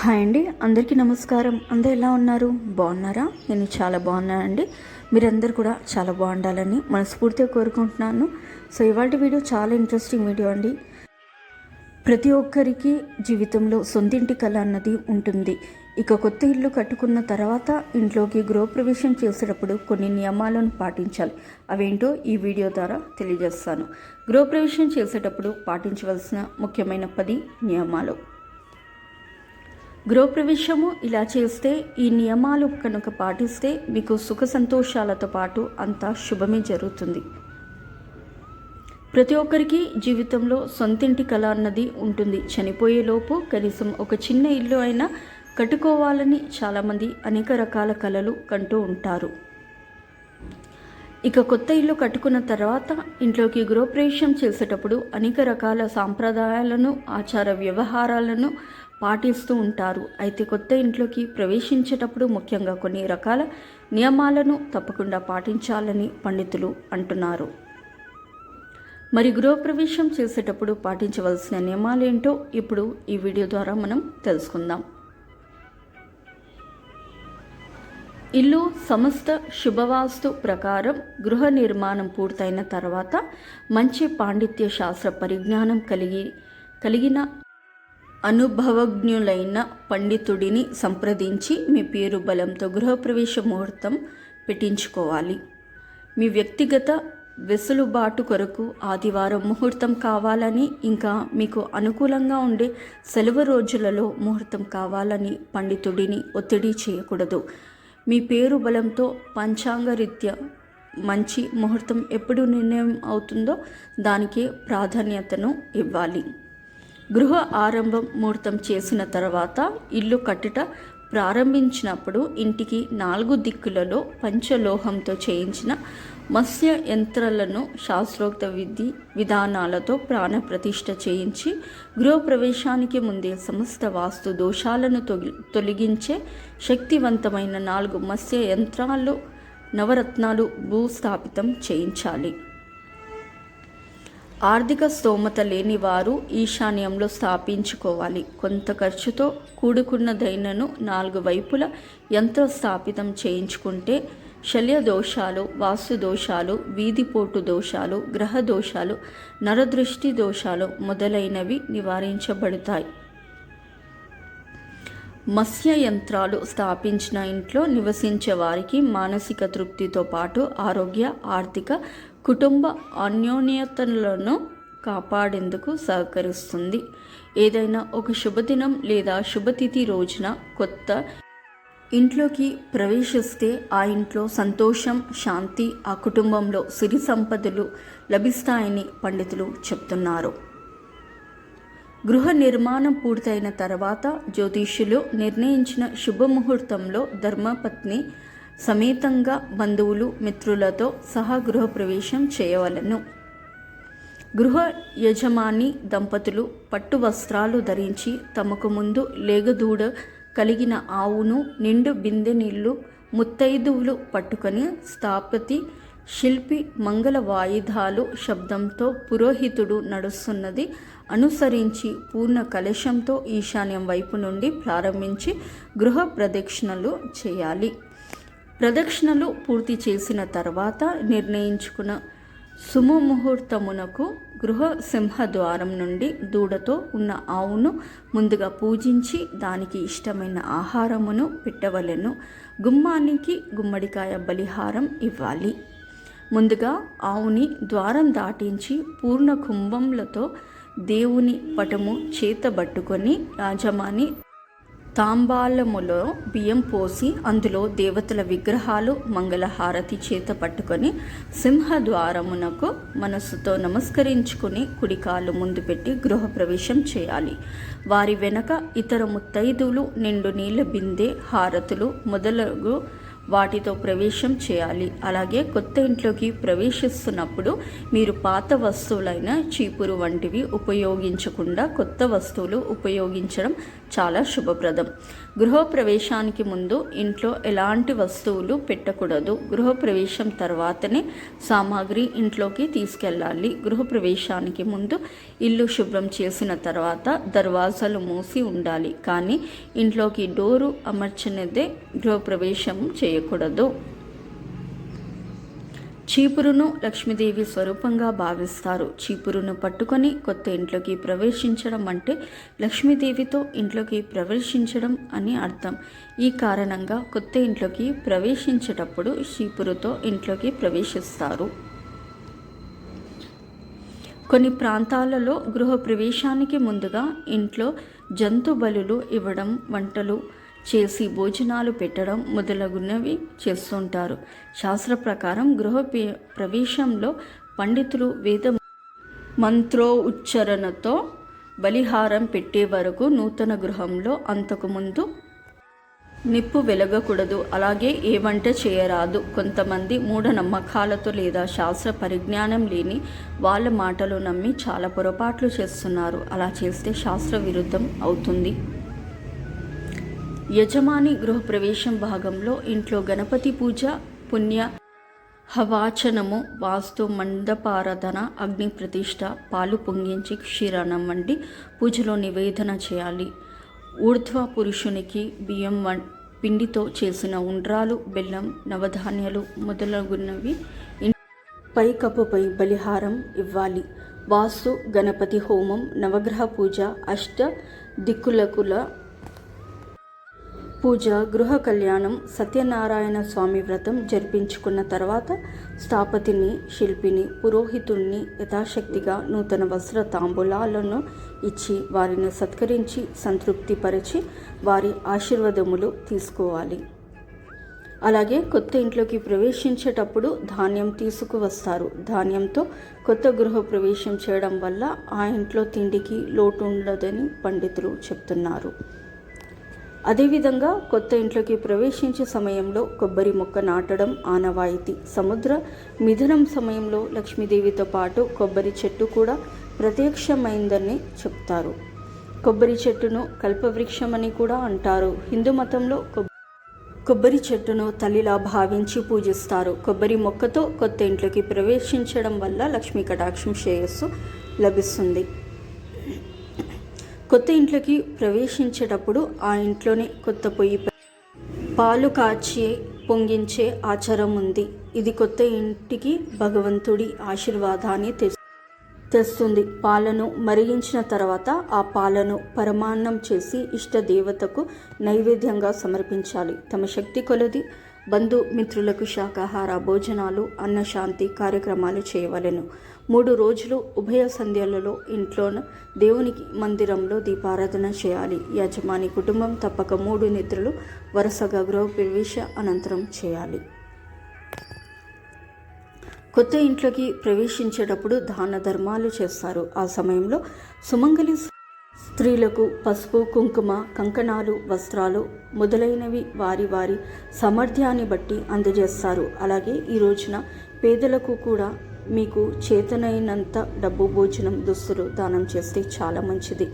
Hi అండి అందరికీ నమస్కారం. అందరు ఎలా ఉన్నారు? బాగున్నారా? నేను చాలా బాగున్నానండి మీరందరూ కూడా చాలా బాగుండాలని మనస్ఫూర్తిగా కోరుకుంటున్నాను. సో ఇవాళ వీడియో చాలా ఇంట్రెస్టింగ్ వీడియో అండి. ప్రతి ఒక్కరికి జీవితంలో సొంతింటి కళ అన్నది ఉంటుంది. ఇక కొత్త ఇల్లు కట్టుకున్న తర్వాత ఇంట్లోకి గృహప్రవేశం చేసేటప్పుడు కొన్ని నియమాలను పాటించాలి. అవేంటో ఈ వీడియో ద్వారా తెలియజేస్తాను. గృహప్రవేశం చేసేటప్పుడు పాటించవలసిన ముఖ్యమైన పది నియమాలు. గృహప్రవేశము ఇలా చేస్తే ఈ నియమాలు కనుక పాటిస్తే మీకు సుఖ సంతోషాలతో పాటు అంతా శుభమే జరుగుతుంది. ప్రతి ఒక్కరికి జీవితంలో సొంతింటి కళ అన్నది ఉంటుంది. చనిపోయేలోపు కనీసం ఒక చిన్న ఇల్లు అయినా కట్టుకోవాలని చాలామంది అనేక రకాల కళలు కంటూ ఉంటారు. ఇక కొత్త ఇల్లు కట్టుకున్న తర్వాత ఇంట్లోకి గృహప్రవేశం చేసేటప్పుడు అనేక రకాల సాంప్రదాయాలను ఆచార వ్యవహారాలను పాటిస్తూ ఉంటారు. అయితే కొత్త ఇంట్లోకి ప్రవేశించేటప్పుడు ముఖ్యంగా కొన్ని రకాల నియమాలను తప్పకుండా పాటించాలని పండితులు అంటున్నారు. మరి గృహప్రవేశం చేసేటప్పుడు పాటించవలసిన నియమాలేంటో ఇప్పుడు ఈ వీడియో ద్వారా మనం తెలుసుకుందాం. ఇల్లు సమస్త శుభవాస్తు ప్రకారం గృహ నిర్మాణం పూర్తయిన తర్వాత మంచి పాండిత్య శాస్త్ర పరిజ్ఞానం కలిగి కలిగిన అనుభవజ్ఞులైన పండితుడిని సంప్రదించి మీ పేరు బలంతో గృహప్రవేశ ముహూర్తం పెట్టించుకోవాలి. మీ వ్యక్తిగత వెసులుబాటు కొరకు ఆదివారం ముహూర్తం కావాలని ఇంకా మీకు అనుకూలంగా ఉండే సెలవు రోజులలో ముహూర్తం కావాలని పండితుడిని ఒత్తిడి చేయకూడదు. మీ పేరు బలంతో పంచాంగరీత్యా మంచి ముహూర్తం ఎప్పుడు నిర్ణయం అవుతుందో దానికి ప్రాధాన్యతను ఇవ్వాలి. గృహ ఆరంభం ముహూర్తం చేసిన తర్వాత ఇల్లు కట్టుట ప్రారంభించినప్పుడు ఇంటికి నాలుగు దిక్కులలో పంచలోహంతో చేయించిన మత్స్య యంత్రాలను శాస్త్రోక్త విధి విధానాలతో ప్రాణప్రతిష్ఠ చేయించి గృహప్రవేశానికి ముందే సమస్త వాస్తు దోషాలను తొలగించే శక్తివంతమైన నాలుగు మత్స్య యంత్రాలు నవరత్నాలు భూస్థాపితం చేయించాలి. ఆర్థిక స్తోమత లేని వారు ఈశాన్యంలో స్థాపించుకోవాలి. కొంత ఖర్చుతో కూడుకున్న దైనను నాలుగు వైపుల యంత్ర స్థాపితం చేయించుకుంటే శల్య దోషాలు వాస్తు దోషాలు వీధిపోటు దోషాలు గ్రహ దోషాలు నరదృష్టి దోషాలు మొదలైనవి నివారించబడతాయి. మత్స్య యంత్రాలు స్థాపించిన ఇంట్లో నివసించే వారికి మానసిక తృప్తితో పాటు ఆరోగ్య ఆర్థిక కుటుంబ అన్యోన్యతలను కాపాడేందుకు సహకరిస్తుంది. ఏదైనా ఒక శుభదినం లేదా శుభతిథి రోజున కొత్త ఇంట్లోకి ప్రవేశిస్తే ఆ ఇంట్లో సంతోషం శాంతి ఆ కుటుంబంలో సిరి సంపదలు లభిస్తాయని పండితులు చెప్తున్నారు. గృహ నిర్మాణం పూర్తయిన తర్వాత జ్యోతిష్యులు నిర్ణయించిన శుభముహూర్తంలో ధర్మపత్ని సమేతంగా బంధువులు మిత్రులతో సహా గృహప్రవేశం చేయవలను. గృహ యజమాని దంపతులు పట్టు వస్త్రాలు ధరించి తమకు ముందు లేగదూడ కలిగిన ఆవును నిండు బిందె నీళ్ళు ముత్తైదువులు పట్టుకొని స్థాపతి శిల్పి మంగళ వాయిదాలు శబ్దంతో పురోహితుడు నడుస్తున్నది అనుసరించి పూర్ణ కలశంతో ఈశాన్యం వైపు నుండి ప్రారంభించి గృహ ప్రదక్షిణలు చేయాలి. ప్రదక్షిణలు పూర్తి చేసిన తర్వాత నిర్ణయించుకున్న సుముహూర్తమునకు గృహ సింహద్వారం నుండి దూడతో ఉన్న ఆవును ముందుగా పూజించి దానికి ఇష్టమైన ఆహారమును పెట్టవలెను. గుమ్మానికి గుమ్మడికాయ బలిహారం ఇవ్వాలి. ముందుగా ఆవుని ద్వారం దాటించి పూర్ణ కుంభంలతో దేవుని పటము చేతబట్టుకొని రాజమాని తాంబాలములో బియ్యం పోసి అందులో దేవతల విగ్రహాలు మంగళహారతి చేత పట్టుకొని సింహద్వారమునకు మనస్సుతో నమస్కరించుకుని కుడికాలు ముందు పెట్టి గృహప్రవేశం చేయాలి. వారి వెనక ఇతర ముత్తైదులు నిండు నీళ్ళ బిందె హారతులు మొదలగు వాటితో ప్రవేశం చేయాలి. అలాగే కొత్త ఇంట్లోకి ప్రవేశిస్తున్నప్పుడు మీరు పాత వస్తువులైన చీపురు వంటివి ఉపయోగించకుండా కొత్త వస్తువులు ఉపయోగించడం చాలా శుభప్రదం. గృహప్రవేశానికి ముందు ఇంట్లో ఎలాంటి వస్తువులు పెట్టకూడదు. గృహప్రవేశం తర్వాతనే సామాగ్రి ఇంట్లోకి తీసుకెళ్ళాలి. గృహప్రవేశానికి ముందు ఇల్లు శుభ్రం చేసిన తర్వాత దర్వాజాలు మూసి ఉండాలి. కానీ ఇంట్లోకి డోరు అమర్చినదే గృహప్రవేశం చేయకూడదు. చీపురును లక్ష్మీదేవి స్వరూపంగా భావిస్తారు. చీపురును పట్టుకొని కొత్త ఇంట్లోకి ప్రవేశించడం అంటే లక్ష్మీదేవితో ఇంట్లోకి ప్రవేశించడం అని అర్థం. ఈ కారణంగా కొత్త ఇంట్లోకి ప్రవేశించేటప్పుడు చీపురుతో ఇంట్లోకి ప్రవేశిస్తారు. కొన్ని ప్రాంతాలలో గృహ ప్రవేశానికి ముందుగా ఇంట్లో జంతు బలులు ఇవ్వడం వంటలు చేసి భోజనాలు పెట్టడం మొదలగునవి చేస్తుంటారు. శాస్త్ర ప్రకారం గృహ ప్రవేశంలో పండితులు వేద మంత్రో ఉచ్చరణతో బలిహారం పెట్టే వరకు నూతన గృహంలో అంతకుముందు నిప్పు వెలగకూడదు. అలాగే ఏ వంట చేయరాదు. కొంతమంది మూఢనమ్మకాలతో లేదా శాస్త్ర పరిజ్ఞానం లేని వాళ్ళ మాటలు నమ్మి చాలా పొరపాట్లు చేస్తున్నారు. అలా చేస్తే శాస్త్ర విరుద్ధం అవుతుంది. యజమాని గృహప్రవేశం భాగంలో ఇంట్లో గణపతి పూజ పుణ్య హవాచనము వాస్తు మండపారాధన అగ్ని ప్రతిష్ట పాలు పొంగించి క్షీరణం వండి పూజలో నివేదన చేయాలి. ఊర్ధ్వ పురుషునికి బియ్యం పిండితో చేసిన ఉండ్రాలు బెల్లం నవధాన్యాలు మొదలగున్నవి పై కప్పుపై బలిహారం ఇవ్వాలి. వాస్తు గణపతి హోమం నవగ్రహ పూజ అష్ట దిక్కులకుల పూజ గృహ కళ్యాణం సత్యనారాయణ స్వామి వ్రతం జరిపించుకున్న తర్వాత స్థాపతిని శిల్పిని పురోహితుణ్ణి యథాశక్తిగా నూతన వస్త్ర తాంబూలాలను ఇచ్చి వారిని సత్కరించి సంతృప్తిపరిచి వారి ఆశీర్వాదములు తీసుకోవాలి. అలాగే కొత్త ఇంట్లోకి ప్రవేశించేటప్పుడు ధాన్యం తీసుకువస్తారు. ధాన్యంతో కొత్త గృహ ప్రవేశం చేయడం వల్ల ఆ ఇంట్లో తిండికి లోటు ఉండదని పండితులు చెప్తున్నారు. అదేవిధంగా కొత్త ఇంట్లోకి ప్రవేశించే సమయంలో కొబ్బరి మొక్క నాటడం ఆనవాయితీ. సముద్ర మిథునం సమయంలో లక్ష్మీదేవితో పాటు కొబ్బరి చెట్టు కూడా ప్రత్యక్షమైందని చెప్తారు. కొబ్బరి చెట్టును కల్పవృక్షమని కూడా అంటారు. హిందూ మతంలో కొబ్బరి చెట్టును తల్లిలా భావించి పూజిస్తారు. కొబ్బరి మొక్కతో కొత్త ఇంట్లోకి ప్రవేశించడం వల్ల లక్ష్మీ కటాక్షం శ్రేయస్సు లభిస్తుంది. కొత్త ఇంట్లోకి ప్రవేశించేటప్పుడు ఆ ఇంట్లోనే కొత్త పొయ్యి పాలు కాచి పొంగించే ఆచారం ఉంది. ఇది కొత్త ఇంటికి భగవంతుడి ఆశీర్వాదాన్ని తెస్తుంది. పాలను మరిగించిన తర్వాత ఆ పాలను పరమాన్నం చేసి ఇష్ట దేవతకు నైవేద్యంగా సమర్పించాలి. తమ శక్తి కొలది బంధుమిత్రులకు శాకాహార భోజనాలు అన్నశాంతి కార్యక్రమాలు చేయవలెను. మూడు రోజులు ఉభయ సంధ్యలలో ఇంట్లోన దేవునికి మందిరంలో దీపారాధన చేయాలి. యజమాని కుటుంబం తప్పక మూడు నిద్రలు వరుసగా గృహ ప్రవేశ అనంతరం చేయాలి. కొత్త ఇంట్లోకి ప్రవేశించేటప్పుడు దాన ధర్మాలు చేస్తారు. ఆ సమయంలో సుమంగలి స్త్రీలకు పసుపు కుంకుమ కంకణాలు వస్త్రాలు మొదలైనవి వారి వారి సామర్థ్యాన్ని బట్టి అందజేస్తారు. అలాగే ఈ రోజున పేదలకు కూడా మీకు చేతనైనంత డబ్బు భోజనం దుస్తులు దానం చేస్తే చాలా మంచిది.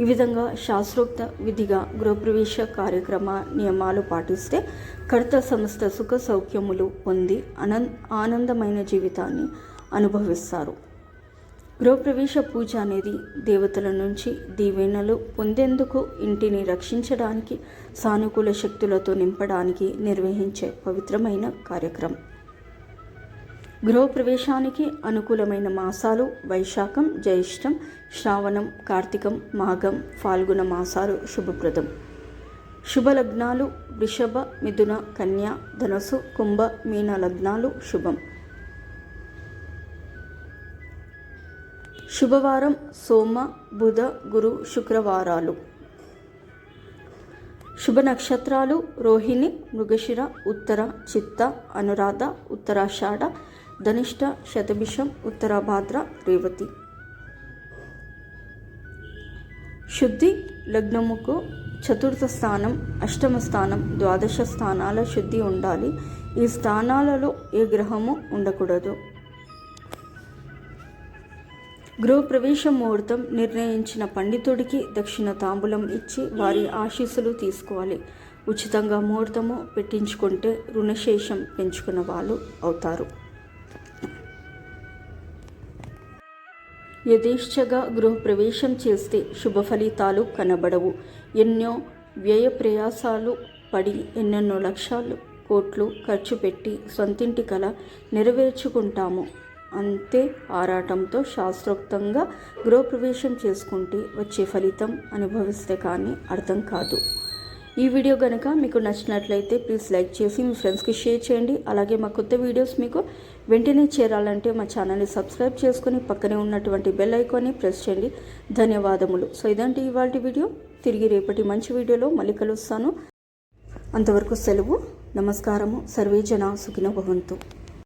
ఈ విధంగా శాస్త్రోక్త విధిగా గృహప్రవేశ కార్యక్రమ నియమాలు పాటిస్తే కర్త సంస్థ సుఖ సౌఖ్యములు పొంది అనంద ఆనందమైన జీవితాన్ని అనుభవిస్తారు. గృహప్రవేశ పూజ అనేది దేవతల నుంచి దీవెనలు పొందేందుకు ఇంటిని రక్షించడానికి సానుకూల శక్తులతో నింపడానికి నిర్వహించే పవిత్రమైన కార్యక్రమం. గృహప్రవేశానికి అనుకూలమైన మాసాలు వైశాఖం జ్యేష్టం శ్రావణం కార్తీకం మాఘం ఫాల్గుణ మాసాలు శుభప్రదం. శుభ లగ్నాలు వృషభ మిథున కన్య ధనసు కుంభ మీన లగ్నాలు శుభం. శుభవారం సోమ బుధ గురు శుక్రవారాలు. శుభ నక్షత్రాలు రోహిణి మృగశిర ఉత్తర చిత్త అనురాధ ఉత్తరాషాఢ ధనిష్ట శతభిషం ఉత్తరాభాద్ర రేవతి. శుద్ధి లగ్నముకు చతుర్థ స్థానం అష్టమ స్థానం ద్వాదశ స్థానాల శుద్ధి ఉండాలి. ఈ స్థానాలలో ఏ గ్రహము ఉండకూడదు. గృహప్రవేశ ముహూర్తం నిర్ణయించిన పండితుడికి దక్షిణ తాంబూలం ఇచ్చి వారి ఆశీస్సులు తీసుకోవాలి. ఉచితంగా ముహూర్తము పెట్టించుకుంటే రుణశేషం పెంచుకున్న వాళ్ళు అవుతారు. యథేచ్ఛగా గృహప్రవేశం చేస్తే శుభ ఫలితాలు కనబడవు. ఎన్నో వ్యయ ప్రయాసాలు పడి ఎన్నెన్నో లక్షలు కోట్లు ఖర్చు పెట్టి సొంతింటి కల నెరవేర్చుకుంటాము. అంతే ఆరాటంతో శాస్త్రోక్తంగా గృహప్రవేశం చేసుకుంటే వచ్చే ఫలితం అనుభవిస్తే కానీ అర్థం కాదు. ఈ వీడియో కనుక మీకు నచ్చినట్లయితే ప్లీజ్ లైక్ చేసి మీ ఫ్రెండ్స్కి షేర్ చేయండి. అలాగే మా కొత్త వీడియోస్ మీకు వెంటనే చేరాలంటే మా ఛానల్ని సబ్స్క్రైబ్ చేసుకుని పక్కనే ఉన్నటువంటి బెల్ ఐకాన్ని ప్రెస్ చేయండి. ధన్యవాదములు. సో ఇదంటే ఇవాళ వీడియో. తిరిగి రేపటి మంచి వీడియోలో మళ్ళీ కలుస్తాను. అంతవరకు సెలవు. నమస్కారము. సర్వే జన సుఖిన భవంతు.